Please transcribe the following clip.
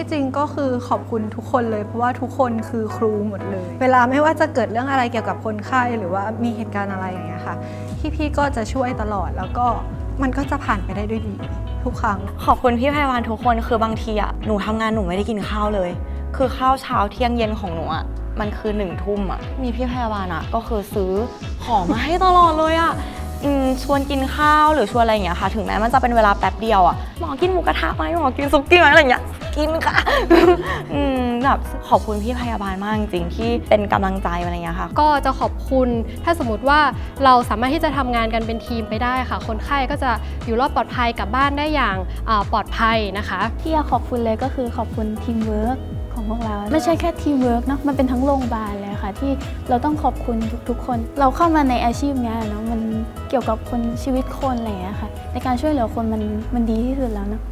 ที่จริงก็คือขอบคุณทุกคนเลย เพราะว่าทุกคนคือครูหมดเลย เวลาไม่ว่าจะเกิดเรื่องอะไรเกี่ยวกับคนไข้หรือว่ามีเหตุการณ์อะไรอย่างเงี้ยค่ะพี่ๆก็จะช่วยตลอดแล้วก็มันก็จะผ่านไปได้ด้วยดีทุกครั้ง ขอบคุณพี่พยาบาลทุกคนคือบางทีอะหนูทำงานหนูไม่ได้กินข้าวเลย คือข้าวเช้าเที่ยงเย็นของหนูอะมันคือหนึ่งทุ่มอะมีพี่พยาบาลอะก็คือซื้อของมาให้ตลอดเลยอะ อืมชวนกินข้าวหรือชวนอะไรอย่างเงี้ยค่ะ ถึงแม้มันจะเป็นเวลาแป๊บเดียวอะหมอกินหมูกระทะไหมหมอกินซุกี้ไหมอะไรอย่างเงี้ยกินค่ะ อืมแบบขอบคุณพี่พยาบาลมากจริงๆที่เป็นกำลังใจอะไรอย่างเงี้ยค่ะ ก็จะขอบคุณถ้าสมมติว่าเราสามารถที่จะทำงานกันเป็นทีมไปได้ค่ะ คนไข้ก็จะอยู่รอดปลอดภัยกลับบ้านได้อย่างอ่าปลอดภัยนะคะที่อยากขอบคุณเลยก็คือขอบคุณทีมเวิร์ก ของพวกเรา ไม่ใช่แค่ทีมเวิร์กเนาะมันเป็นทั้งโรงพยาบาลเลยค่ะที่เราต้องขอบคุณทุกๆคน เราเข้ามาในอาชีพนี้เนาะมันเกี่ยวกับคนชีวิตคนอะไรอย่างเงี้ยค่ะ ในการช่วยเหลือคนมันมันดีที่สุดแล้วเนาะ